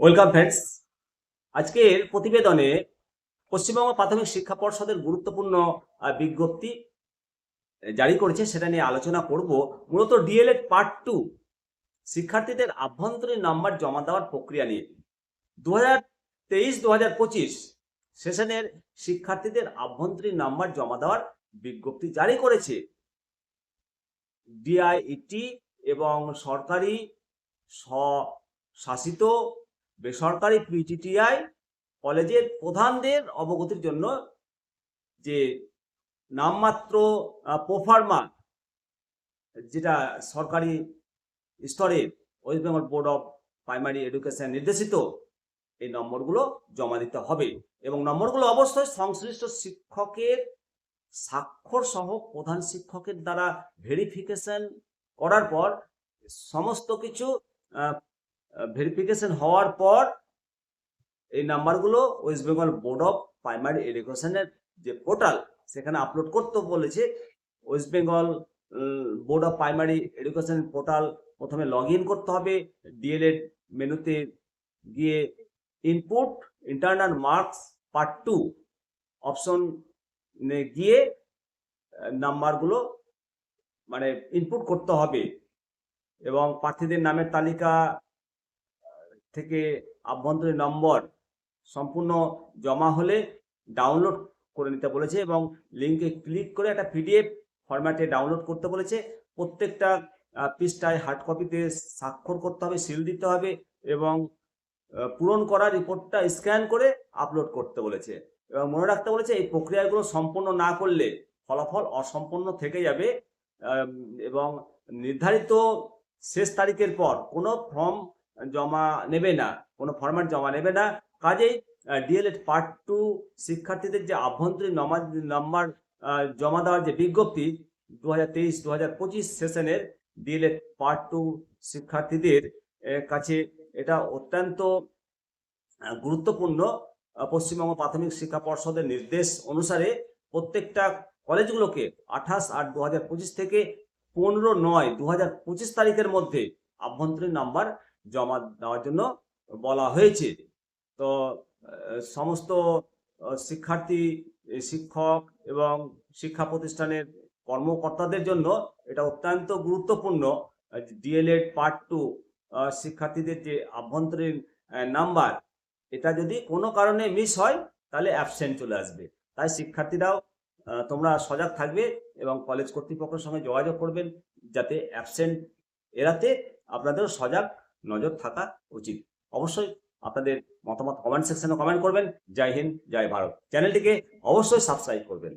Welcome friends. আজকের প্রতিবেদনে পশ্চিমবঙ্গ প্রাথমিক শিক্ষা পর্ষদের গুরুত্বপূর্ণ বিজ্ঞপ্তি জারি করেছে। সেটা নিয়ে আলোচনা করব। মূলত ডিএলএড পার্ট টু শিক্ষার্থীদের আভ্যন্তরীণ নাম্বার জমা দেওয়ার প্রক্রিয়া নিয়ে। দু হাজার তেইশ দু হাজার পঁচিশ সেশনের শিক্ষার্থীদের আভ্যন্তরীণ নাম্বার জমা দেওয়ার বিজ্ঞপ্তি জারি করেছে। ডিআইইটি এবং সরকারি স্বশাসিত বেসরকারি পিটিটিআই কলেজের প্রধানদের অবগতির জন্য যে নামমাত্র প্রোফার্মা যেটা সরকারি স্তরে West Bengal board of primary education নির্দেশিত, এই নম্বরগুলো জমা দিতে হবে এবং নম্বরগুলো অবশ্যই সংশ্লিষ্ট শিক্ষকের স্বাক্ষর সহ প্রধান শিক্ষকের দ্বারা ভেরিফিকেশন করার পর সমস্ত কিছু ভেরিফিকেশন হওয়ার পর এই নাম্বারগুলো West Bengal board of primary এডুকেশনের যে পোর্টাল সেখানে আপলোড করতে বলেছে। West Bengal board of primary education portal প্রথমে লগ করতে হবে। ডিএলএড মেনুতে গিয়ে input internal marks part two option গিয়ে নাম্বারগুলো মানে ইনপুট করতে হবে। এবং প্রার্থীদের নামের তালিকা থেকে আভ্যন্তরীণ নম্বর সম্পূর্ণ জমা হলে ডাউনলোড করে নিতে বলেছে এবং লিঙ্কে ক্লিক করে একটা পিডিএফ ফরম্যাটে ডাউনলোড করতে বলেছে। প্রত্যেকটা পৃষ্ঠায় হার্ড কপিতে স্বাক্ষর করতে হবে সিল দিতে হবে এবং পূরণ করা রিপোর্টটা স্ক্যান করে আপলোড করতে বলেছে। এবং মনে রাখতে বলেছে এই প্রক্রিয়াগুলো সম্পূর্ণ না করলে ফলাফল অসম্পূর্ণ থেকে যাবে। এবং নির্ধারিত শেষ তারিখের পর কোনো ফর্ম জমা নেবে না, কোনো ফরম্যাট জমা নেবে না। কাজেই ডিএলএড পার্ট টু শিক্ষার্থীদের যে আভ্যন্তরীণ নাম্বার জমা দেওয়ার যে বিজ্ঞপ্তি দু হাজার তেইশ দু হাজার পঁচিশ সেশনের ডিএলএড পার্ট টু শিক্ষার্থীদের কাছে এটা অত্যন্ত গুরুত্বপূর্ণ পশ্চিমবঙ্গ প্রাথমিক শিক্ষা পর্ষদের নির্দেশ অনুসারে প্রত্যেকটা কলেজগুলোকে আঠাশ আট দু হাজার পঁচিশ থেকে পনেরো নয় দু হাজার পঁচিশ তারিখের মধ্যে আভ্যন্তরীণ নাম্বার জমা দেওয়ার জন্য বলা হয়েছে। তো সমস্ত শিক্ষার্থী, শিক্ষক এবং শিক্ষা প্রতিষ্ঠানের কর্মকর্তাদের জন্য এটা অত্যন্ত গুরুত্বপূর্ণ। ডিএলএড পার্ট টু শিক্ষার্থীদের যে আভ্যন্তরীণ নাম্বার, এটা যদি কোনো কারণে মিস হয়, তাহলে অ্যাবসেন্ট চলে আসবে। তাই শিক্ষার্থীরাও তোমরা সজাগ থাকবে এবং কলেজ কর্তৃপক্ষের সঙ্গে যোগাযোগ করবেন যাতে অ্যাবসেন্ট এড়াতে আপনাদেরও সজাগ নজর থাকা উচিত। অবশ্যই আপনাদের মতামত কমেন্ট সেকশনে কমেন্ট করবেন। জয় হিন্দ, জয় ভারত। চ্যানেলটিকে অবশ্যই সাবস্ক্রাইব করবেন।